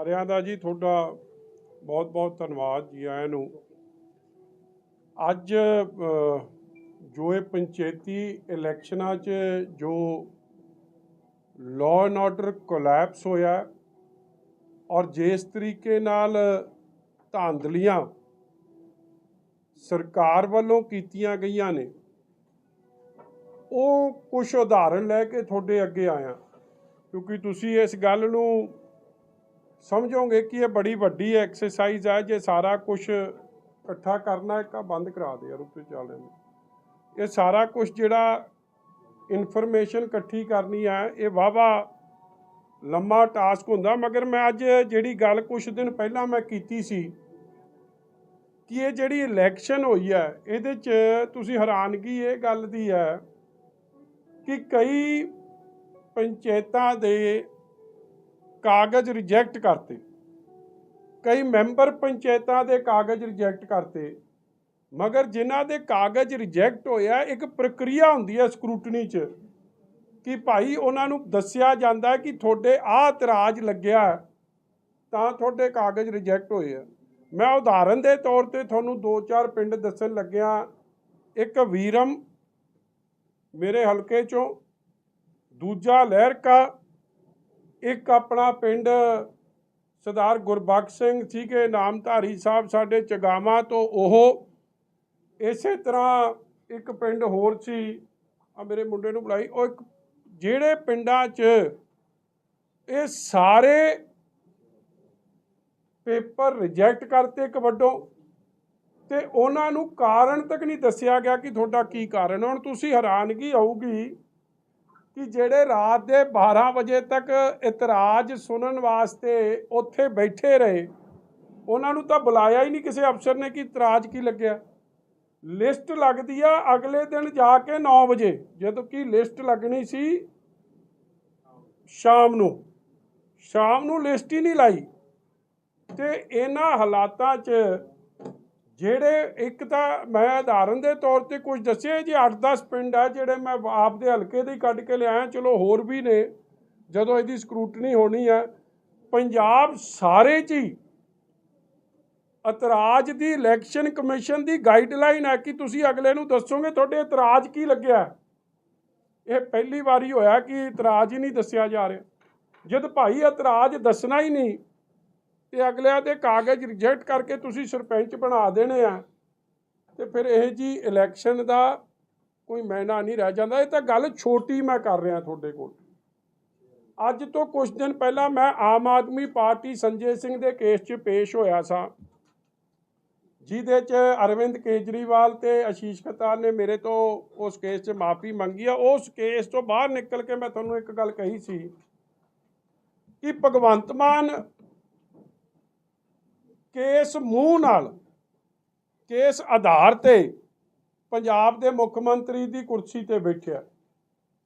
ਸਾਰਿਆਂ ਦਾ ਜੀ ਤੁਹਾਡਾ ਬਹੁਤ ਬਹੁਤ ਧੰਨਵਾਦ ਜੀ ਆਇਆਂ ਨੂੰ। ਅੱਜ ਜੋ ਇਹ ਪੰਚਾਇਤੀ ਇਲੈਕਸ਼ਨਾਂ 'ਚ ਜੋ ਲਾਅ ਐਂਡ ਆਰਡਰ ਕੋਲੈਪਸ ਹੋਇਆ ਔਰ ਜਿਸ ਤਰੀਕੇ ਨਾਲ ਧਾਂਦਲੀਆਂ ਸਰਕਾਰ ਵੱਲੋਂ ਕੀਤੀਆਂ ਗਈਆਂ ਨੇ, ਉਹ ਕੁਝ ਉਦਾਹਰਣ ਲੈ ਕੇ ਤੁਹਾਡੇ ਅੱਗੇ ਆਇਆ। ਕਿਉਂਕਿ ਤੁਸੀਂ ਇਸ ਗੱਲ ਨੂੰ ਸਮਝੋਗੇ ਕਿ ਇਹ ਬੜੀ ਵੱਡੀ ਐਕਸਰਸਾਈਜ਼ ਹੈ ਜੇ ਸਾਰਾ ਕੁਝ ਇਕੱਠਾ ਕਰਨਾ ਇੱਕ ਬੰਦ ਕਰਾ ਦੇ ਯਾਰ ਉੱਤੇ ਚੱਲ ਇਹ ਸਾਰਾ ਕੁਝ ਜਿਹੜਾ ਇਨਫੋਰਮੇਸ਼ਨ ਇਕੱਠੀ ਕਰਨੀ ਹੈ ਇਹ ਵਾਵਾ ਲੰਮਾ ਟਾਸਕ ਹੁੰਦਾ। ਮਗਰ ਮੈਂ ਅੱਜ ਜਿਹੜੀ ਗੱਲ ਕੁਝ ਦਿਨ ਪਹਿਲਾਂ ਮੈਂ ਕੀਤੀ ਸੀ ਕਿ ਇਹ ਜਿਹੜੀ ਇਲੈਕਸ਼ਨ ਹੋਈ ਹੈ ਇਹਦੇ 'ਚ ਤੁਸੀਂ ਹੈਰਾਨਗੀ ਇਹ ਗੱਲ ਦੀ ਹੈ ਕਿ ਕਈ ਪੰਚਾਇਤਾਂ ਦੇ ਕਾਗਜ਼ ਰਿਜੈਕਟ ਕਰਤੇ। ਕਈ ਮੈਂਬਰ ਪੰਚਾਇਤਾਂ ਦੇ ਕਾਗਜ਼ ਰਿਜੈਕਟ ਕਰਤੇ। ਮਗਰ ਜਿਨ੍ਹਾਂ ਦੇ ਕਾਗਜ਼ ਰਿਜੈਕਟ ਹੋਇਆ, ਇੱਕ ਪ੍ਰਕਿਰਿਆ ਹੁੰਦੀ ਹੈ ਸਕਰੂਟਨੀ 'ਚ ਕਿ ਭਾਈ ਉਹਨਾਂ ਨੂੰ ਦੱਸਿਆ ਜਾਂਦਾ ਕਿ ਤੁਹਾਡੇ ਆਹ ਇਤਰਾਜ਼ ਲੱਗਿਆ ਤਾਂ ਤੁਹਾਡੇ ਕਾਗਜ਼ ਰਿਜੈਕਟ ਹੋਏ ਆ। ਮੈਂ ਉਦਾਹਰਨ ਦੇ ਤੌਰ ਤੇ ਤੁਹਾਨੂੰ ਦੋ ਚਾਰ ਪਿੰਡ ਦੱਸਣ ਲੱਗਿਆ। ਇੱਕ ਵੀਰਮ ਮੇਰੇ ਹਲਕੇ ਚੋਂ, ਦੂਜਾ ਲਹਿਰਕਾ ਇੱਕ ਆਪਣਾ ਪਿੰਡ ਸਰਦਾਰ ਗੁਰਬਖਸ਼ ਸਿੰਘ ਸੀਗੇ, ਨਾਮਧਾਰੀ ਸਾਹਿਬ ਸਾਡੇ ਚਗਾਵਾਂ ਤੋਂ ਉਹ ਇਸੇ ਤਰ੍ਹਾਂ ਇੱਕ ਪਿੰਡ ਹੋਰ ਸੀ। ਆ ਮੇਰੇ ਮੁੰਡੇ ਨੂੰ ਬੁਲਾਈ। ਉਹ ਇੱਕ ਜਿਹੜੇ ਪਿੰਡਾਂ 'ਚ ਇਹ ਸਾਰੇ ਪੇਪਰ ਰਿਜੈਕਟ ਕਰਤੇ ਕਬੱਡੋ ਵੱਡੋਂ ਤੇ ਉਹਨਾਂ ਨੂੰ ਕਾਰਨ ਤੱਕ ਨਹੀਂ ਦੱਸਿਆ ਗਿਆ ਕਿ ਤੁਹਾਡਾ ਕੀ ਕਾਰਨ ਹੁਣ ਤੁਸੀਂ ਹੈਰਾਨਗੀ ਆਊਗੀ ਕਿ ਜਿਹੜੇ ਰਾਤ ਦੇ 12 ਵਜੇ ਤੱਕ ਇਤਰਾਜ਼ ਸੁਣਨ ਵਾਸਤੇ ਉੱਥੇ ਬੈਠੇ ਰਹੇ, ਉਹਨਾਂ ਨੂੰ ਤਾਂ ਬੁਲਾਇਆ ਹੀ ਨਹੀਂ ਕਿਸੇ ਅਫਸਰ ਨੇ ਕਿ ਇਤਰਾਜ਼ ਕੀ ਲੱਗਿਆ। ਲਿਸਟ ਲੱਗਦੀ ਆ, ਅਗਲੇ ਦਿਨ ਜਾ ਕੇ 9 ਵਜੇ, ਜਦੋਂ ਕਿ ਲਿਸਟ ਲੱਗਣੀ ਸੀ ਸ਼ਾਮ ਨੂੰ। ਸ਼ਾਮ ਨੂੰ ਲਿਸਟ ਹੀ ਨਹੀਂ ਲਾਈ। ਤੇ ਇਹਨਾਂ ਹਾਲਾਤਾਂ 'ਚ ਜਿਹੜੇ ਇੱਕ ਤਾਂ ਮੈਂ ਉਦਾਹਰਨ ਦੇ ਤੌਰ ਤੇ ਕੁਝ ਦੱਸਿਆ ਜੀ 8-10 ਪਿੰਡ ਆ ਜਿਹੜੇ ਮੈਂ ਆਪ ਦੇ ਹਲਕੇ ਦੇ ਹੀ ਕੱਢ ਕੇ ਲਿਆਇਆ, ਚਲੋ ਹੋਰ ਵੀ ਨੇ, ਜਦੋਂ ਇਹਦੀ ਸਕਰੂਟਨੀ ਹੋਣੀ ਹੈ ਪੰਜਾਬ ਸਾਰੇ 'ਚ ਹੀ ਇਤਰਾਜ਼ ਦੀ ਇਲੈਕਸ਼ਨ ਕਮਿਸ਼ਨ ਦੀ ਗਾਈਡਲਾਈਨ ਹੈ ਕਿ ਤੁਸੀਂ ਅਗਲੇ ਨੂੰ ਦੱਸੋਗੇ ਤੁਹਾਡੇ ਇਤਰਾਜ਼ ਕੀ ਲੱਗਿਆ। ਇਹ ਪਹਿਲੀ ਵਾਰੀ ਹੋਇਆ ਕਿ ਇਤਰਾਜ਼ ਹੀ ਨਹੀਂ ਦੱਸਿਆ ਜਾ ਰਿਹਾ। ਜਦ ਭਾਈ ਇਤਰਾਜ਼ ਦੱਸਣਾ ਹੀ ਨਹੀਂ ਤੇ ਅਗਲਿਆਂ ਦੇ ਕਾਗਜ਼ ਰਿਜੈਕਟ ਕਰਕੇ ਤੁਸੀਂ ਸਰਪੰਚ ਬਣਾ ਦੇਣੇ ਆ। ਤੇ ਫਿਰ ਇਹ ਜੀ ਇਲੈਕਸ਼ਨ ਦਾ ਕੋਈ ਮੈਨਾ ਨਹੀਂ ਰਹਿ ਜਾਂਦਾ। ਇਹ ਤਾਂ ਗੱਲ ਛੋਟੀ ਮੈਂ ਕਰ ਰਿਹਾ ਤੁਹਾਡੇ ਕੋਲ। ਅੱਜ ਤੋਂ ਕੁਝ ਦਿਨ ਪਹਿਲਾਂ ਮੈਂ ਆਮ ਆਦਮੀ ਪਾਰਟੀ ਸੰਜੇ ਸਿੰਘ ਦੇ ਕੇਸ 'ਚ ਪੇਸ਼ ਹੋਇਆ ਸਾਂ। ਜਿਹਦੇ 'ਚ ਅਰਵਿੰਦ ਕੇਜਰੀਵਾਲ ਤੇ ਆਸ਼ੀਸ਼ ਖਤਾਰ ਨੇ ਮੇਰੇ ਤੋਂ ਉਸ ਕੇਸ 'ਚ ਮਾਫੀ ਮੰਗੀ ਆ। ਉਸ ਕੇਸ ਤੋਂ ਬਾਹਰ ਨਿਕਲ ਕੇ ਮੈਂ ਤੁਹਾਨੂੰ ਇੱਕ ਗੱਲ ਕਹੀ ਸੀ ਕਿ ਭਗਵੰਤ ਮਾਨ ਕੇਸ ਮੂੰਹ ਨਾਲ, ਕੇਸ ਆਧਾਰ ਤੇ ਪੰਜਾਬ ਦੇ ਮੁੱਖ ਮੰਤਰੀ ਦੀ ਕੁਰਸੀ ਤੇ ਬੈਠਿਆ।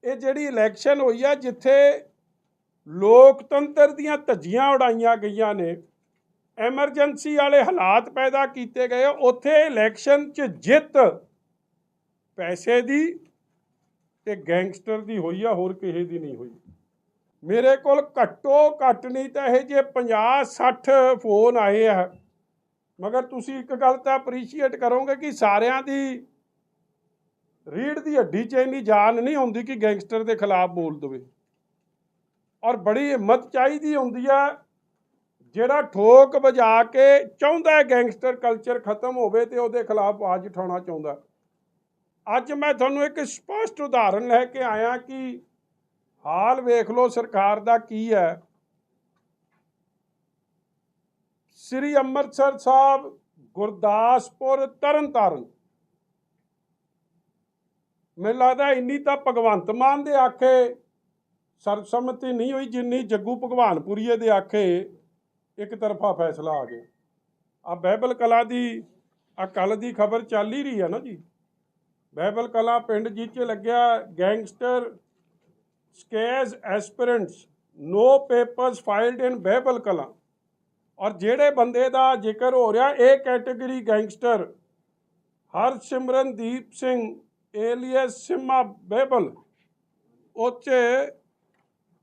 ਇਹ ਜਿਹੜੀ ਇਲੈਕਸ਼ਨ ਹੋਈ ਆ, ਜਿੱਥੇ ਲੋਕਤੰਤਰ ਦੀਆਂ ਧੱਜੀਆਂ ਉਡਾਈਆਂ ਗਈਆਂ ਨੇ ਐਮਰਜੈਂਸੀ ਵਾਲੇ ਹਾਲਾਤ ਪੈਦਾ ਕੀਤੇ ਗਏ, ਉੱਥੇ ਇਲੈਕਸ਼ਨ 'ਚ ਜਿੱਤ ਪੈਸੇ ਦੀ ਤੇ ਗੈਂਗਸਟਰ ਦੀ ਹੋਈ ਆ, ਹੋਰ ਕਿਸੇ ਦੀ ਨਹੀਂ ਹੋਈ। ਮੇਰੇ ਕੋਲ ਘੱਟੋ ਘੱਟ ਨਹੀਂ ਤਾਂ ਇਹ ਜੇ 50 60 ਫੋਨ ਆਏ ਆ। ਮਗਰ ਤੁਸੀਂ ਇੱਕ ਗੱਲ ਤਾਂ ਅਪਰੀਸ਼ੀਏਟ ਕਰੋਗੇ ਕਿ ਸਾਰਿਆਂ ਦੀ ਰੀੜ ਦੀ ਹੱਡੀ 'ਚ ਇੰਨੀ ਜਾਨ ਨਹੀਂ ਹੁੰਦੀ ਕਿ ਗੈਂਗਸਟਰ ਦੇ ਖਿਲਾਫ ਬੋਲ ਦਵੇ। ਔਰ ਬੜੀ ਹਿੰਮਤ ਚਾਹੀਦੀ ਹੁੰਦੀ ਆ, ਜਿਹੜਾ ਠੋਕ ਵਜਾ ਕੇ ਚਾਹੁੰਦਾ ਗੈਂਗਸਟਰ ਕਲਚਰ ਖਤਮ ਹੋਵੇ ਤੇ ਉਹਦੇ ਖਿਲਾਫ ਆਵਾਜ਼ ਉਠਾਉਣਾ ਚਾਹੁੰਦਾ। ਅੱਜ ਮੈਂ ਤੁਹਾਨੂੰ ਇੱਕ ਸਪਸ਼ਟ ਉਦਾਹਰਣ ਲੈ ਕੇ ਆਇਆ ਕਿ ਹਾਲ ਵੇਖ ਲਓ ਸਰਕਾਰ ਦਾ ਕੀ ਹੈ। ਸ੍ਰੀ ਅੰਮ੍ਰਿਤਸਰ ਸਾਹਿਬ, ਗੁਰਦਾਸਪੁਰ, ਤਰਨਤਾਰਨ। ਮੈਨੂੰ ਲੱਗਦਾ ਇੰਨੀ ਤਾਂ ਭਗਵੰਤ ਮਾਨ ਦੇ ਆਖੇ, ਸਰਬਸੰਮਤੀ ਨਹੀਂ ਹੋਈ ਜਿੰਨੀ ਜੱਗੂ ਭਗਵਾਨਪੁਰੀਏ ਦੇ ਆਖੇ, ਇੱਕ ਤਰਫਾ ਫੈਸਲਾ ਆ ਗਿਆ। ਆ ਬਹਿਬਲ ਕਲਾ ਦੀ, ਆ ਕੱਲ ਦੀ ਖਬਰ ਚੱਲ ਹੀ ਰਹੀ ਹੈ ਨਾ ਜੀ। ਬਹਿਬਲ ਕਲਾ ਪਿੰਡ ਜਿੱਥੇ ਲੱਗਿਆ, gangster sakes aspirants no papers filed in Behbal Kalan ਔਰ ਜਿਹੜੇ ਬੰਦੇ ਦਾ ਜ਼ਿਕਰ ਹੋ ਰਿਹਾ, ਇਹ category gangster Harsimrandeep Singh alias Sima Behbal ਉਹ 'ਚ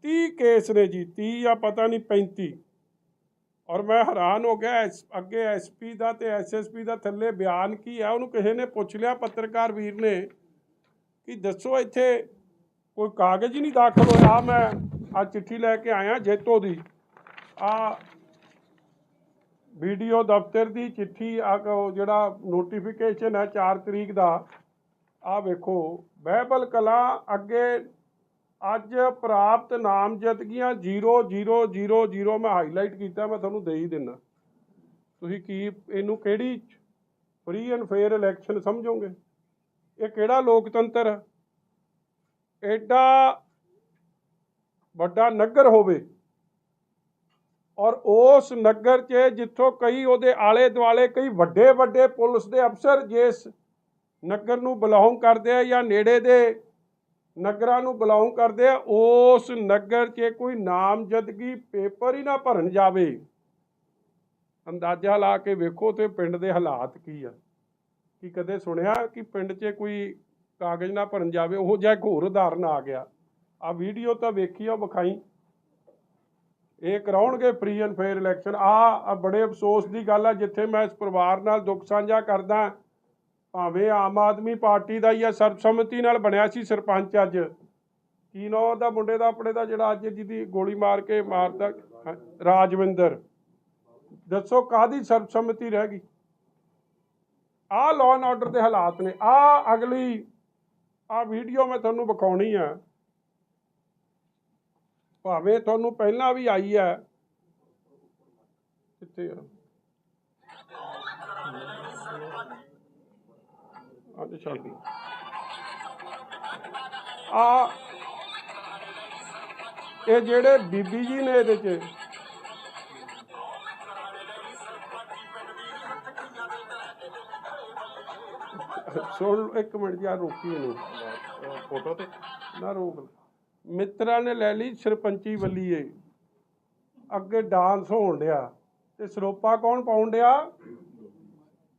30 ਕੇਸ ਨੇ ਜੀ 30 ਜਾਂ ਪਤਾ ਨਹੀਂ 35 ਔਰ ਮੈਂ ਹੈਰਾਨ ਹੋ ਗਿਆ, ਐਸ- ਅੱਗੇ ਐਸਪੀ ਦਾ ਤੇ ਐਸਐਸਪੀ ਦਾ ਥੱਲੇ ਬਿਆਨ ਕੀ ਹੈ ਉਹਨੂੰ ਕਿਸੇ ਨੇ ਪੁੱਛ ਲਿਆ ਪੱਤਰਕਾਰ ਵੀਰ ਨੇ ਕਿ ਦੱਸੋ ਇੱਥੇ ਕੋਈ ਕਾਗਜ਼ ਹੀ ਨਹੀਂ ਦਾਖਲ ਹੋਇਆ। ਮੈਂ ਆ ਚਿੱਠੀ ਲੈ ਕੇ ਆਇਆ ਜੇਤੋ ਦੀ। ਆ ਵੀਡੀਓ ਦਫ਼ਤਰ ਦੀ ਚਿੱਠੀ ਆ ਉਹ ਜਿਹੜਾ ਨੋਟੀਫਿਕੇਸ਼ਨ ਹੈ 4 ਤਰੀਕ ਦਾ ਆ ਵੇਖੋ। ਬਹਿਬਲ ਕਲਾ ਅੱਗੇ ਅੱਜ ਪ੍ਰਾਪਤ ਨਾਮਜ਼ਦਗੀਆਂ 0000 ਮੈਂ ਹਾਈਲਾਈਟ ਕੀਤਾ, ਮੈਂ ਤੁਹਾਨੂੰ ਦੇ ਹੀ ਦਿੰਦਾ। ਤੁਸੀਂ ਕੀ, ਇਹਨੂੰ ਕਿਹੜੀ ਫ੍ਰੀ ਐਂਡ ਫੇਅਰ ਇਲੈਕਸ਼ਨ ਸਮਝੋਗੇ? ਇਹ ਕਿਹੜਾ ਲੋਕਤੰਤਰ ਹੈ? ਐਡਾ ਵੱਡਾ ਨਗਰ ਹੋਵੇ ਔਰ ਉਸ ਨਗਰ 'ਚ ਜਿੱਥੋਂ ਕਈ ਉਹਦੇ ਆਲੇ ਦੁਆਲੇ ਕਈ ਵੱਡੇ ਵੱਡੇ ਪੁਲਿਸ ਦੇ ਅਫਸਰ ਜਿਸ ਨਗਰ ਨੂੰ ਬਿਲੋਂਗ ਕਰਦੇ ਆ ਜਾਂ ਨੇੜੇ ਦੇ ਨਗਰਾਂ ਨੂੰ ਬਿਲੋਂਗ ਕਰਦੇ ਆ, ਉਸ ਨਗਰ 'ਚ ਕੋਈ ਨਾਮਜ਼ਦਗੀ ਪੇਪਰ ਹੀ ਨਾ ਭਰਨ ਜਾਵੇ। ਅੰਦਾਜ਼ਾ ਲਾ ਕੇ ਵੇਖੋ ਤੇ ਪਿੰਡ ਦੇ ਹਾਲਾਤ ਕੀ ਆ। ਕੀ ਕਦੇ ਸੁਣਿਆ ਕਿ ਪਿੰਡ 'ਚ ਕੋਈ ਕਾਗਜ਼ ਨਾ ਭਰਨ ਜਾਵੇ, ਉਹ ਜਿਹਾ ਇੱਕ ਹੋਰ ਉਦਾਹਰਨ ਆ ਗਿਆ। ਆ ਵੀਡੀਓ ਤਾਂ ਵੇਖੀ ਆ ਵਿਖਾਈ। ਇਹ ਕਰਾਉਣਗੇ ਫ੍ਰੀ ਐਂਡ ਫੇਅਰ ਇਲੈਕਸ਼ਨ ਆ ਬੜੇ ਅਫਸੋਸ ਦੀ ਗੱਲ ਆ, ਜਿੱਥੇ ਮੈਂ ਇਸ ਪਰਿਵਾਰ ਨਾਲ ਦੁੱਖ ਸਾਂਝਾ ਕਰਦਾ, ਭਾਵੇਂ ਆਮ ਆਦਮੀ ਪਾਰਟੀ ਦਾ ਹੀ ਆ, ਸਰਬਸੰਮਤੀ ਨਾਲ ਬਣਿਆ ਸੀ ਸਰਪੰਚ ਅੱਜ। ਕੀ ਨਾਂ ਉਹਦਾ ਮੁੰਡੇ ਦਾ, ਆਪਣੇ ਦਾ ਜਿਹੜਾ ਅੱਜ ਜਿਹਦੀ ਗੋਲੀ ਮਾਰ ਕੇ ਮਾਰਦਾ ਰਾਜਵਿੰਦਰ। ਦੱਸੋ ਕਾਦੀ ਸਰਬਸੰਮਤੀ ਰਹਿ ਗਈ? ਆਹ ਲਾਅ ਐਂਡ ਆਰਡਰ ਦੇ ਹਾਲਾਤ ਨੇ। ਆ ਅਗਲੀ ਆ ਵੀਡੀਓ ਮੈਂ ਤੁਹਾਨੂੰ ਵਿਖਾਉਣੀ ਆ। ਭਾਵੇਂ ਤੁਹਾਨੂੰ ਪਹਿਲਾਂ ਵੀ ਆਈ ਹੈ ਕਿੱਥੇ ਆ? ਅੱਜ ਚੱਲ ਆ, ਇਹ ਜਿਹੜੇ ਬੀਬੀ ਜੀ ਨੇ ਇਹਦੇ ਚ। ਸੁਣ ਇੱਕ ਮਿੰਟ ਜੀ ਆ ਰੋਕੀ ਇਹਨੂੰ। ਫੋਟੋ ਤੇ? ਨਾ ਰੋਕ ਮਿੱਤਰਾਂ ਨੇ ਲੈ ਲਈ ਸਰਪੰਚੀ ਵੱਲੀਏ ਅੱਗੇ ਡਾਂਸ ਹੋਣ ਡਿਆ। ਤੇ ਸਰੋਪਾ ਕੌਣ ਪਾਉਣ ਡਿਆ?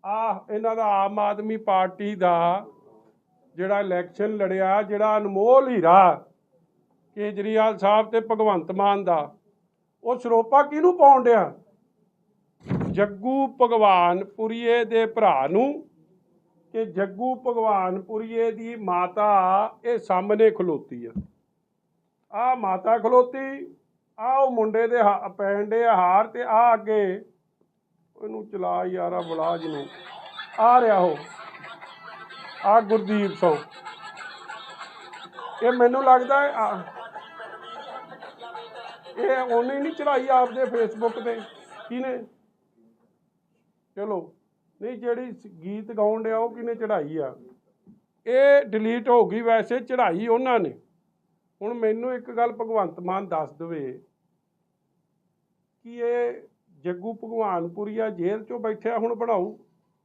ਆ ਇਹਨਾਂ ਦਾ ਆਮ ਆਦਮੀ ਪਾਰਟੀ ਦਾ ਜਿਹੜਾ ਇਲੈਕਸ਼ਨ ਲੜਿਆ ਜਿਹੜਾ ਅਨਮੋਲ ਹੀਰਾ ਕੇਜਰੀਵਾਲ ਸਾਹਿਬ ਤੇ ਭਗਵੰਤ ਮਾਨ ਦਾ। ਉਹ ਸਰੋਪਾ ਕਿਹਨੂੰ ਪਾਉਣ ਡਿਆ? ਜੱਗੂ ਭਗਵਾਨਪੁਰੀਏ ਦੇ ਭਰਾ ਨੂੰ ਕਿ ਜੱਗੂ ਭਗਵਾਨਪੁਰੀਏ ਦੀ ਮਾਤਾ ਇਹ ਸਾਹਮਣੇ ਖਲੋਤੀ ਆ। ਆ ਮਾਤਾ ਖਲੋਤੀ ਆ ਉਹ ਮੁੰਡੇ ਦੇ ਹਾ- ਹਾਰ ਤੇ ਆ ਅੱਗੇ ਉਹਨੂੰ ਚਲਾ ਯਾਰਾ ਬਲਾਜ ਨੂੰ। ਆ ਰਿਹਾ ਉਹ। ਆ ਗੁਰਦੀਪ ਸਿੰਘ ਇਹ ਮੈਨੂੰ ਲੱਗਦਾ ਇਹ ਉਹਨੇ ਨਹੀਂ ਚੜਾਈ ਆਪਦੇ ਫੇਸਬੁੱਕ ਤੇ। ਕਿਹਨੇ? ਚਲੋ। ਨਹੀਂ, ਜਿਹੜੀ ਗੀਤ ਗਾਉਣ ਡਿਆ ਉਹ ਕਿਹਨੇ ਚੜਾਈ ਆ? ਇਹ ਡਿਲੀਟ ਹੋ ਗਈ ਵੈਸੇ ਚੜਾਈ ਉਹਨਾਂ ਨੇ। ਹੁਣ ਮੈਨੂੰ ਇੱਕ ਗੱਲ ਭਗਵੰਤ ਮਾਨ ਦੱਸ ਦਵੇ ਕਿ ਇਹ ਜੱਗੂ ਭਗਵਾਨਪੁਰੀਆ ਜੇਲ੍ਹ ਚੋਂ ਬੈਠਿਆ, ਹੁਣ ਬਣਾਊ।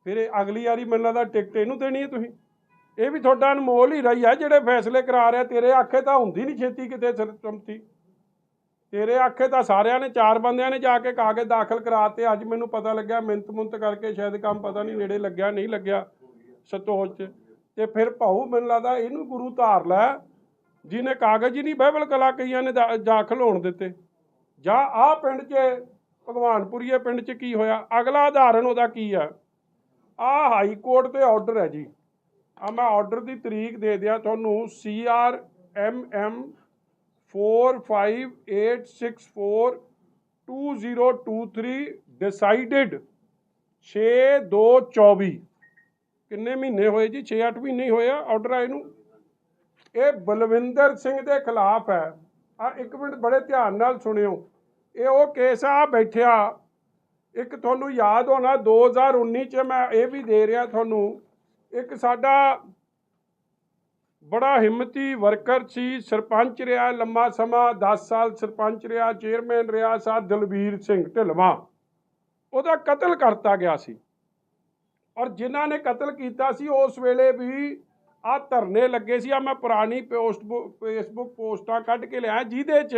ਫਿਰ ਇਹ ਅਗਲੀ ਵਾਰੀ ਮੈਨੂੰ ਲੱਗਦਾ ਟਿਕਟ ਇਹਨੂੰ ਦੇਣੀ ਹੈ ਤੁਸੀਂ। ਇਹ ਵੀ ਤੁਹਾਡਾ ਅਨਮੋਲ ਹੀ ਰਹੀ ਆ, ਜਿਹੜੇ ਫੈਸਲੇ ਕਰਾ ਰਿਹਾ, ਤੇਰੇ ਆਖੇ ਤਾਂ ਹੁੰਦੀ ਨਹੀਂ ਛੇਤੀ ਕਿਤੇ ਸਰਪੰਚੀ ਤੇਰੇ ਆਖੇ ਤਾਂ ਸਾਰਿਆਂ ਨੇ, ਚਾਰ ਬੰਦਿਆਂ ਨੇ ਜਾ ਕੇ ਕਾਗਜ਼ ਦਾਖਲ ਕਰਾਤੇ, ਅੱਜ ਮੈਨੂੰ ਪਤਾ ਲੱਗਿਆ ਮਿੰਤ ਮੁੰਤ ਕਰਕੇ ਸ਼ਾਇਦ ਕੰਮ ਪਤਾ ਨਹੀਂ ਨੇੜੇ ਲੱਗਿਆ, ਨਹੀਂ ਲੱਗਿਆ, ਸਤੋਜ ਚ। ਤੇ ਫਿਰ ਭਾਊ ਮੈਨੂੰ ਲੱਗਦਾ ਇਹਨੂੰ ਗੁਰੂ ਧਾਰ ਲੈ, ਜਿਹਨੇ ਕਾਗਜ਼ ਹੀ ਨਹੀਂ ਬਹਿਬਲ ਕਲਾ ਕਈਆਂ ਨੇ ਦਾ- ਦਾਖਲ ਹੋਣ ਦਿੱਤੇ। ਜਾਂ ਆਹ ਪਿੰਡ 'ਚ, ਭਗਵਾਨਪੁਰੀਏ ਪਿੰਡ 'ਚ ਕੀ ਹੋਇਆ? ਅਗਲਾ ਉਦਾਹਰਨ ਉਹਦਾ ਕੀ ਆ? ਆਹ ਹਾਈ ਕੋਰਟ ਤੇ ਆਰਡਰ ਹੈ ਜੀ। ਆ ਮੈਂ ਆਰਡਰ ਦੀ ਤਰੀਕ ਦੇ ਦਿਆਂ ਤੁਹਾਨੂੰ C R M M 458642023 decided 6224 ਕਿੰਨੇ ਮਹੀਨੇ ਹੋਏ ਜੀ? 6-8 ਮਹੀਨੇ ਹੋਏ ਆ ਆਰਡਰ ਆਏ ਨੂੰ। ਇਹ ਬਲਵਿੰਦਰ ਸਿੰਘ ਦੇ ਖਿਲਾਫ ਹੈ। ਆ ਇੱਕ ਮਿੰਟ ਬੜੇ ਧਿਆਨ ਨਾਲ ਸੁਣਿਓ। ਇਹ ਉਹ ਕੇਸ ਆ ਬੈਠਿਆ ਇੱਕ ਤੁਹਾਨੂੰ ਯਾਦ ਹੋਣਾ 2019 ਚ ਮੈਂ ਇਹ ਵੀ ਦੇ ਰਿਹਾ ਤੁਹਾਨੂੰ। ਇੱਕ ਸਾਡਾ ਬੜਾ ਹਿੰਮਤੀ ਵਰਕਰ ਸੀ, ਸਰਪੰਚ ਰਿਹਾ ਲੰਮਾ ਸਮਾਂ 10 ਸਾਲ ਸਰਪੰਚ ਰਿਹਾ, ਚੇਅਰਮੈਨ ਰਿਹਾ ਸਾ ਦਲਬੀਰ ਸਿੰਘ ਢਿਲਵਾ। ਉਹਦਾ ਕਤਲ ਕਰਤਾ ਗਿਆ ਸੀ। ਔਰ ਜਿਨ੍ਹਾਂ ਨੇ ਕਤਲ ਕੀਤਾ ਸੀ, ਉਸ ਵੇਲੇ ਵੀ ਆ ਧਰਨੇ ਲੱਗੇ ਸੀ, ਆ ਮੈਂ ਪੁਰਾਣੀ ਪੋਸਟ ਫੇਸਬੁੱਕ ਪੋਸਟਾਂ ਕੱਢ ਕੇ ਲਿਆ ਜਿਹਦੇ 'ਚ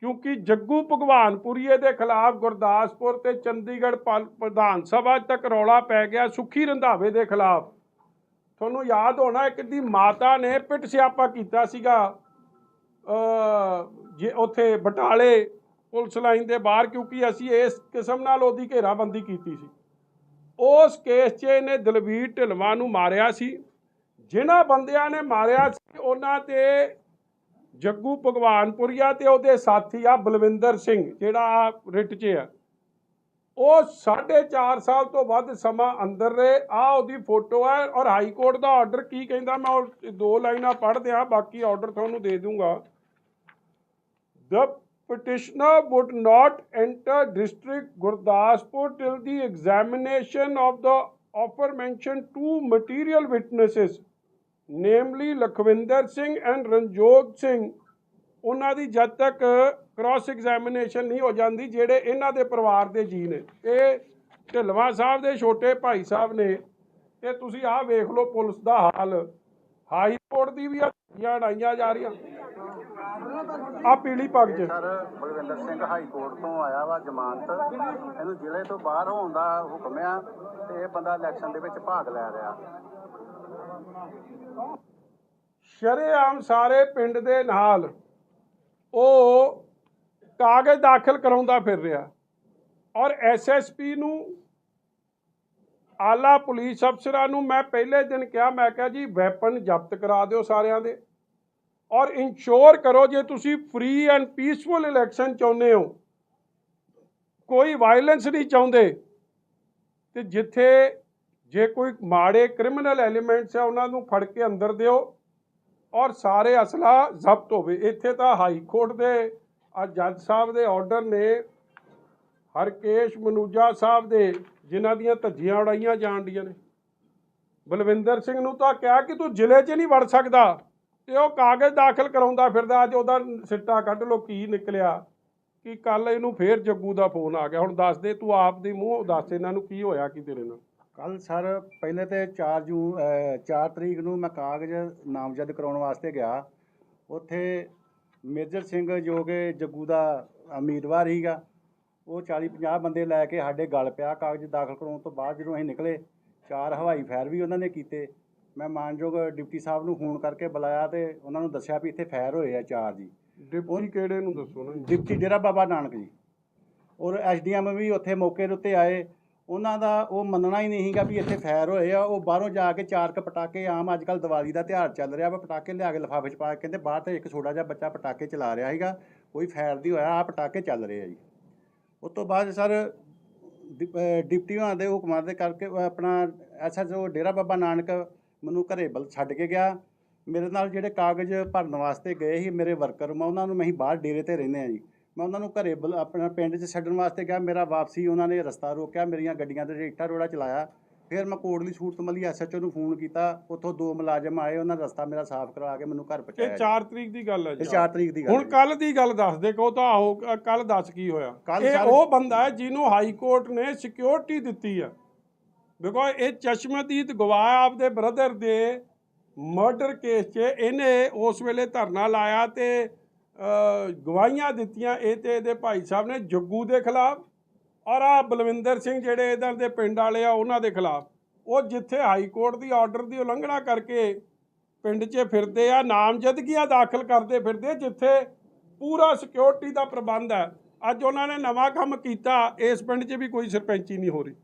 ਕਿਉਂਕਿ ਜੱਗੂ ਭਗਵਾਨਪੁਰੀਏ ਦੇ ਖਿਲਾਫ ਗੁਰਦਾਸਪੁਰ ਤੇ ਚੰਡੀਗੜ੍ਹ ਪਲ- ਪ੍ਰਧਾਨ ਸਭਾ ਤੱਕ ਰੌਲਾ ਪੈ ਗਿਆ ਸੁਖੀ ਰੰਧਾਵੇ ਦੇ ਖਿਲਾਫ। ਤੁਹਾਨੂੰ ਯਾਦ ਹੋਣਾ, ਇੱਕ ਦੀ ਮਾਤਾ ਨੇ ਪਿੱਟ ਸਿਆਪਾ ਕੀਤਾ ਸੀਗਾ। ਜੇ ਉੱਥੇ ਬਟਾਲੇ ਪੁਲਿਸ ਲਾਈਨ ਦੇ ਬਾਹਰ, ਕਿਉਂਕਿ ਅਸੀਂ ਇਸ ਕਿਸਮ ਨਾਲ ਉਹਦੀ ਘੇਰਾਬੰਦੀ ਕੀਤੀ ਸੀ। ਉਸ ਕੇਸ 'ਚ ਇਹਨੇ ਦਲਵੀਰ ਢਿਲਵਾਂ ਨੂੰ ਮਾਰਿਆ ਸੀ। ਜਿਨ੍ਹਾਂ ਬੰਦਿਆਂ ਨੇ ਮਾਰਿਆ ਸੀ, ਉਹਨਾਂ ਤੇ ਜੱਗੂ ਭਗਵਾਨਪੁਰੀਆ ਤੇ ਉਹਦੇ ਸਾਥੀ ਆ ਬਲਵਿੰਦਰ ਸਿੰਘ, ਜਿਹੜਾ ਰਿਟ 'ਚ ਆ। ਉਹ 4.5 ਸਾਲ ਤੋਂ ਵੱਧ ਸਮਾਂ ਅੰਦਰ ਰਹੇ ਆ ਉਹਦੀ ਫੋਟੋ ਹੈ ਔਰ ਹਾਈ ਕੋਰਟ ਦਾ ਆਰਡਰ ਕੀ ਕਹਿੰਦਾ ਮੈਂ ਉਹ ਦੋ ਲਾਈਨਾਂ ਪੜ੍ਹ ਦਿਆਂ ਬਾਕੀ ਆਰਡਰ ਤੁਹਾਨੂੰ ਦੇ ਦੂੰਗਾ The petitioner would not enter district Gurdaspur till the examination of the aforementioned two material witnesses, namely Lakhvinder Singh and Ranjot Singh, ਉਹਨਾਂ ਦੀ ਜਦ ਤੱਕ ਕ੍ਰਾਸ ਐਗਜ਼ਾਮੀਨੇਸ਼ਨ ਨਹੀਂ ਹੋ ਜਾਂਦੀ ਜਿਹੜੇ ਇਹਨਾਂ ਦੇ ਪਰਿਵਾਰ ਦੇ ਜੀ ਨੇ ਇਹ ਢਿਲਵਾ ਸਾਹਿਬ ਦੇ ਛੋਟੇ ਭਾਈ ਸਾਹਿਬ ਨੇ ਤੇ ਤੁਸੀਂ ਆਹ ਵੇਖ ਲਓ ਪੁਲਿਸ ਦਾ ਹਾਲ। ਹਾਈ ਕੋਰਟ ਦੀ ਵੀ ਹੱਥੀਆਂ ਅੜਾਈਆਂ ਜਾ ਰਹੀਆਂ। ਆ ਪੀਲੀ ਪੱਗ 'ਚ। Sir Balwinder Singh high court ਤੋਂ ਆਇਆ ਵਾ ਜ਼ਮਾਨਤ। ਇਹਨੂੰ ਜ਼ਿਲ੍ਹੇ ਤੋਂ ਬਾਹਰ ਹੋਣ ਦਾ ਹੁਕਮ ਆ ਤੇ ਇਹ ਬੰਦਾ ਇਲੈਕਸ਼ਨ ਦੇ ਵਿੱਚ ਭਾਗ ਲੈ ਰਿਹਾ। ਸ਼ਰੇਆਮ ਸਾਰੇ ਪਿੰਡ ਦੇ ਨਾਲ ਉਹ ਕਾਗਜ਼ ਦਾਖਲ ਕਰਾਉਂਦਾ ਫਿਰ ਰਿਹਾ। ਔਰ ਐਸਐਸਪੀ ਨੂੰ, ਆਲਾ ਪੁਲਿਸ ਅਫਸਰਾਂ ਨੂੰ ਮੈਂ ਪਹਿਲੇ ਦਿਨ ਕਿਹਾ, ਮੈਂ ਕਿਹਾ ਜੀ, ਵੈਪਨ ਜ਼ਬਤ ਕਰਾ ਦਿਓ ਸਾਰਿਆਂ ਦੇ। ਔਰ ਇਨਸ਼ੋਰ ਕਰੋ ਜੇ ਤੁਸੀਂ ਫ੍ਰੀ ਐਂਡ ਪੀਸਫੁਲ ਇਲੈਕਸ਼ਨ ਚਾਹੁੰਦੇ ਹੋ। ਕੋਈ ਵਾਇਲੈਂਸ ਨਹੀਂ ਚਾਹੁੰਦੇ। ਤੇ ਜਿੱਥੇ ਜੇ ਕੋਈ ਮਾੜੇ ਕ੍ਰਿਮੀਨਲ ਐਲੀਮੈਂਟਸ ਆ, ਉਹਨਾਂ ਨੂੰ ਫੜ ਕੇ ਅੰਦਰ ਦਿਓ। ਔਰ ਸਾਰੇ ਅਸਲਾ ਜ਼ਬਤ ਹੋਵੇ। ਇੱਥੇ ਤਾਂ ਹਾਈ ਕੋਰਟ ਦੇ ਆ ਜੱਜ ਸਾਹਿਬ ਦੇ ਆਰਡਰ ਨੇ ਹਰਕੇਸ਼ ਮਨੂਜਾ ਸਾਹਿਬ ਦੇ, ਜਿਨ੍ਹਾਂ ਦੀਆਂ ਧੱਜੀਆਂ ਉਡਾਈਆਂ ਜਾਣ ਡੀਆਂ ਨੇ। ਬਲਵਿੰਦਰ ਸਿੰਘ ਨੂੰ ਤਾਂ ਕਿਹਾ ਕਿ ਤੂੰ ਜ਼ਿਲ੍ਹੇ 'ਚ ਨਹੀਂ ਵੜ ਸਕਦਾ ਤੇ ਉਹ ਕਾਗਜ਼ ਦਾਖਲ ਕਰਾਉਂਦਾ ਫਿਰਦਾ, ਅੱਜ ਉਹਦਾ ਸਿੱਟਾ ਕੱਢ ਲੋ ਕੀ ਨਿਕਲਿਆ? ਕਿ ਕੱਲ ਇਹਨੂੰ ਫੇਰ ਜੱਗੂ ਦਾ ਫੋਨ ਆ ਗਿਆ। ਹੁਣ ਦੱਸ ਦੇ ਤੂੰ ਆਪ ਦੇ ਮੂੰਹ, ਦੱਸ ਇਹਨਾਂ ਨੂੰ ਕੀ ਹੋਇਆ ਕੀ ਤੇਰੇ ਨਾਲ? ਕੱਲ ਸਰ ਪਹਿਲੇ ਤੇ 4 ਜੂਨ 4 ਤਰੀਕ ਨੂੰ ਮੈਂ ਕਾਗਜ਼ ਨਾਮਜ਼ਦ ਕਰਾਉਣ ਵਾਸਤੇ ਗਿਆ। ਉੱਥੇ ਮੇਜਰ ਸਿੰਘ ਜੋ ਕਿ ਜੱਗੂ ਦਾ ਉਮੀਦਵਾਰ ਸੀਗਾ ਉਹ 40 50 ਬੰਦੇ ਲੈ ਕੇ ਸਾਡੇ ਗਲ ਪਿਆ ਕਾਗਜ਼ ਦਾਖਲ ਕਰਾਉਣ ਤੋਂ ਬਾਅਦ ਜਦੋਂ ਅਸੀਂ ਨਿਕਲੇ ਚਾਰ ਹਵਾਈ ਫਾਇਰ ਵੀ ਉਹਨਾਂ ਨੇ ਕੀਤੇ। ਮੈਂ ਮਾਨਯੋਗ ਡਿਪਟੀ ਸਾਹਿਬ ਨੂੰ ਫੋਨ ਕਰਕੇ ਬੁਲਾਇਆ ਤੇ ਉਹਨਾਂ ਨੂੰ ਦੱਸਿਆ ਵੀ ਇੱਥੇ ਫਾਇਰ ਹੋਏ ਆ ਚਾਰ ਜੀ। ਡਿਪਟੀ ਕਿਹੜੇ ਨੂੰ ਦੱਸੋ ਨਾ? ਡਿਪਟੀ ਡੇਰਾ ਬਾਬਾ ਨਾਨਕ ਜੀ। ਔਰ ਐਸਡੀਐਮ ਵੀ ਉੱਥੇ ਮੌਕੇ ਦੇ ਉੱਤੇ ਆਏ। ਉਹਨਾਂ ਦਾ ਉਹ ਮੰਨਣਾ ਹੀ ਨਹੀਂ ਸੀਗਾ ਵੀ ਇੱਥੇ ਫੈਰ ਹੋਏ ਆ, ਉਹ ਬਾਹਰੋਂ ਜਾ ਕੇ ਚਾਰ ਕ ਪਟਾਕੇ ਆਮ ਅੱਜ ਕੱਲ ਦੀਵਾਲੀ ਦਾ ਤਿਉਹਾਰ ਚੱਲ ਰਿਹਾ ਵਾ, ਪਟਾਕੇ ਲਿਆ ਕੇ ਲਿਫਾਫੇ 'ਚ ਪਾ ਕੇ ਕਹਿੰਦੇ ਬਾਹਰ ਤੇ ਇੱਕ ਛੋਟਾ ਜਿਹਾ ਬੱਚਾ ਪਟਾਕੇ ਚਲਾ ਰਿਹਾ ਸੀਗਾ, ਕੋਈ ਫੈਰ ਨਹੀਂ ਹੋਇਆ ਆ ਪਟਾਕੇ ਚੱਲ ਰਹੇ ਆ ਜੀ। ਉਸ ਤੋਂ ਬਾਅਦ ਸਰ, ਡਿਪ- ਡਿਪਟੀ ਹੋਣਾ ਦੇ ਹੁਕਮਾਂ ਦੇ ਕਰਕੇ ਉਹ ਆਪਣਾ ਐਸਐਸਓ ਡੇਰਾ ਬਾਬਾ ਨਾਨਕ ਮੈਨੂੰ ਘਰੇ ਬਲ ਛੱਡ ਕੇ ਗਿਆ। ਮੇਰੇ ਨਾਲ ਜਿਹੜੇ ਕਾਗਜ਼ ਭਰਨ ਵਾਸਤੇ ਗਏ ਸੀ, ਮੇਰੇ ਵਰਕਰ ਮੈਂ ਉਹਨਾਂ ਨੂੰ ਮੈਂ ਬਾਹਰ ਡੇਰੇ ਤੇ ਰਹਿੰਦੇ ਆ ਜੀ। ਮੈਂ ਉਹਨਾਂ ਨੂੰ ਘਰੇ ਆਪਣਾ ਪਿੰਡ 'ਚ ਛੱਡਣ ਵਾਸਤੇ ਗਿਆ ਮੇਰਾ ਵਾਪਸੀ ਉਹਨਾਂ ਨੇ ਰਸਤਾ ਰੋਕਿਆ ਮੇਰੀਆਂ ਗੱਡੀਆਂ ਤੇ ਇੱਟਾਂ ਰੋੜਾ ਚਲਾਇਆ। ਫਿਰ ਮੈਂ ਕੋਟਲੀ ਸੂਰਤ ਮਲੀ ਐਸਐਚਓ ਨੂੰ ਫੋਨ ਕੀਤਾ ਉੱਥੋਂ ਦੋ ਮੁਲਾਜ਼ਮ ਆਏ ਉਹਨਾਂ ਨੇ ਰਸਤਾ ਮੇਰਾ ਸਾਫ਼ ਕਰਵਾ ਕੇ ਮੈਨੂੰ ਘਰ ਇਹ ਪਹੁੰਚਾਇਆ 4 ਤਰੀਕ ਦੀ ਗੱਲ ਹੈ ਇਹ ਜੀ 4 ਤਰੀਕ ਦੀ ਗੱਲ ਹੁਣ ਹੈ। ਕੱਲ ਦੀ ਗੱਲ ਦੱਸ ਦੇ ਕੋ ਤਾਂ ਆਹੋ ਕੱਲ ਦੱਸ ਕੀ ਹੋਇਆ? ਇਹ ਉਹ ਬੰਦਾ ਹੈ ਜਿਹਨੂੰ ਹਾਈ ਕੋਰਟ ਨੇ ਸਿਕਿਉਰਿਟੀ ਦਿੱਤੀ ਆ ਬਿਕੋਜ਼ ਇਹ ਚਸ਼ਮਦੀਦ ਗਵਾਹ ਆਪਦੇ ਬ੍ਰਦਰ ਦੇ ਮਰਡਰ ਕੇਸ 'ਚ ਇਹਨੇ ਉਸ ਵੇਲੇ ਧਰਨਾ ਲਾਇਆ ਤੇ ਗਵਾਹੀਆਂ ਦਿੱਤੀਆਂ। ਇਹ ਤੇ ਇਹਦੇ ਭਾਈ ਸਾਹਿਬ ਨੇ ਜੱਗੂ ਦੇ ਖਿਲਾਫ ਔਰ ਆ ਬਲਵਿੰਦਰ ਸਿੰਘ ਜਿਹੜੇ ਇਧਰ ਦੇ ਪਿੰਡ ਵਾਲੇ ਆ ਉਹਨਾਂ ਦੇ ਖਿਲਾਫ। ਉਹ ਜਿੱਥੇ ਹਾਈ ਕੋਰਟ ਦੀ ਆਰਡਰ ਦੀ ਉਲੰਘਣਾ ਕਰਕੇ ਪਿੰਡ 'ਚ ਫਿਰਦੇ ਆ ਨਾਮਜ਼ਦਗੀਆਂ ਦਾਖਲ ਕਰਦੇ ਫਿਰਦੇ ਜਿੱਥੇ ਪੂਰਾ ਸਿਕਿਉਰਿਟੀ ਦਾ ਪ੍ਰਬੰਧ ਹੈ। ਅੱਜ ਉਹਨਾਂ ਨੇ ਨਵਾਂ ਕੰਮ ਕੀਤਾ ਇਸ ਪਿੰਡ 'ਚ ਵੀ ਕੋਈ ਸਰਪੰਚੀ ਨਹੀਂ ਹੋ ਰਹੀ।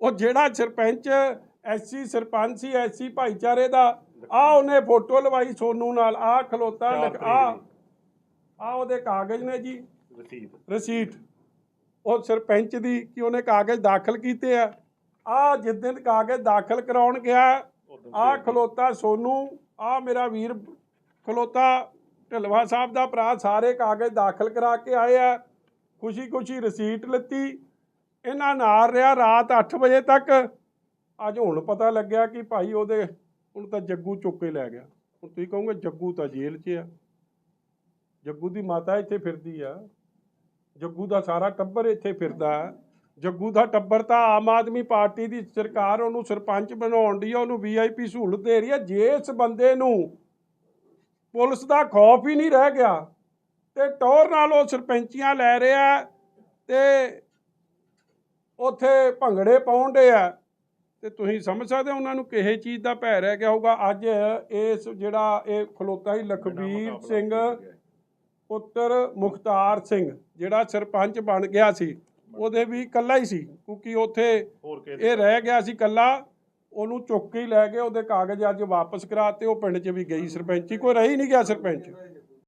ਉਹ ਜਿਹੜਾ ਸਰਪੰਚ ਐਸਸੀ ਸਰਪੰਚ ਸੀ ਐਸਸੀ ਭਾਈਚਾਰੇ ਦਾ ਆ ਉਹਨੇ ਫੋਟੋ ਲਵਾਈ ਸੋਨੂ ਨਾਲ ਆ ਖਲੋਤਾ ਆ ਆ ਉਹਦੇ ਕਾਗਜ਼ ਨੇ ਜੀ। ਰਸੀਟ ਉਹ ਸਰਪੰਚ ਦੀ ਕਿ ਉਹਨੇ ਕਾਗਜ਼ ਦਾਖਲ ਕੀਤੇ ਆ। ਆ ਜਿੱਦਣ ਕਾਗਜ਼ ਦਾਖਲ ਕਰਾਉਣ ਗਿਆ ਆ ਖਲੋਤਾ ਸੋਨੂ ਆ ਮੇਰਾ ਵੀਰ ਖਲੋਤਾ ਢਲਵਾ ਸਾਹਿਬ ਦਾ ਭਰਾ ਸਾਰੇ ਕਾਗਜ਼ ਦਾਖਲ ਕਰਾ ਕੇ ਆਏ ਆ। ਖੁਸ਼ੀ ਖੁਸ਼ੀ ਰਸੀਟ ਲੱਤੀ। ਇਹਨਾਂ ਨਾਲ ਰਿਹਾ ਰਾਤ 8 ਵਜੇ ਤੱਕ। ਅੱਜ ਹੁਣ ਪਤਾ ਲੱਗਿਆ ਕਿ ਭਾਈ ਉਹਦੇ ਹੁਣ ਤਾਂ ਜੱਗੂ ਚੁੱਕ ਕੇ ਲੈ ਗਿਆ। ਹੁਣ ਤੁਸੀਂ ਕਹੋਗੇ ਜੱਗੂ ਤਾਂ ਜੇਲ੍ਹ 'ਚ ਆ। ਜੱਗੂ ਦੀ ਮਾਤਾ ਇੱਥੇ ਫਿਰਦੀ ਆ। ਜੱਗੂ ਦਾ ਸਾਰਾ ਟੱਬਰ ਇੱਥੇ ਫਿਰਦਾ। ਜੱਗੂ ਦਾ ਟੱਬਰ ਤਾਂ ਆਮ ਆਦਮੀ ਪਾਰਟੀ ਦੀ ਸਰਕਾਰ ਉਹਨੂੰ ਸਰਪੰਚ ਬਣਾਉਣ ਦੀ ਆ ਉਹਨੂੰ ਵੀਆਈਪੀ ਸਹੂਲਤ ਦੇ ਰਹੀ ਹੈ ਜੇ ਇਸ ਬੰਦੇ ਨੂੰ ਪੁਲਿਸ ਦਾ ਖੌਫ ਹੀ ਨਹੀਂ ਰਹਿ ਗਿਆ ਤੇ ਟੌਰ ਨਾਲ ਉਹ ਸਰਪੰਚੀਆਂ ਲੈ ਰਿਹਾ ਤੇ ਉੱਥੇ ਭੰਗੜੇ ਪਾਉਂਦੇ ਆ। ਤੇ ਤੁਸੀਂ ਸਮਝ ਸਕਦੇ ਹੋ ਉਹਨਾਂ ਨੂੰ ਕਿਹੇ ਚੀਜ਼ ਦਾ ਭੈ ਰਹਿ ਗਿਆ ਹੋਊਗਾ। ਅੱਜ ਇਸ ਜਿਹੜਾ ਇਹ ਖਲੋਤਾ ਹੀ ਲਖਬੀਰ ਸਿੰਘ ਪੁੱਤਰ ਮੁਖਤਾਰ ਸਿੰਘ ਜਿਹੜਾ ਸਰਪੰਚ ਬਣ ਗਿਆ ਸੀ ਉਹਦੇ ਵੀ ਇਕੱਲਾ ਹੀ ਸੀ ਕਿਉਂਕਿ ਉੱਥੇ ਇਹ ਰਹਿ ਗਿਆ ਸੀ ਇਕੱਲਾ ਉਹਨੂੰ ਚੁੱਕ ਕੇ ਹੀ ਲੈ ਗਏ ਉਹਦੇ ਕਾਗਜ਼ ਅੱਜ ਵਾਪਸ ਕਰਾਤੇ ਉਹ ਪਿੰਡ 'ਚ ਵੀ ਗਈ ਸਰਪੰਚੀ ਕੋਈ ਰਹੀ ਨਹੀਂ ਗਿਆ ਸਰਪੰਚ।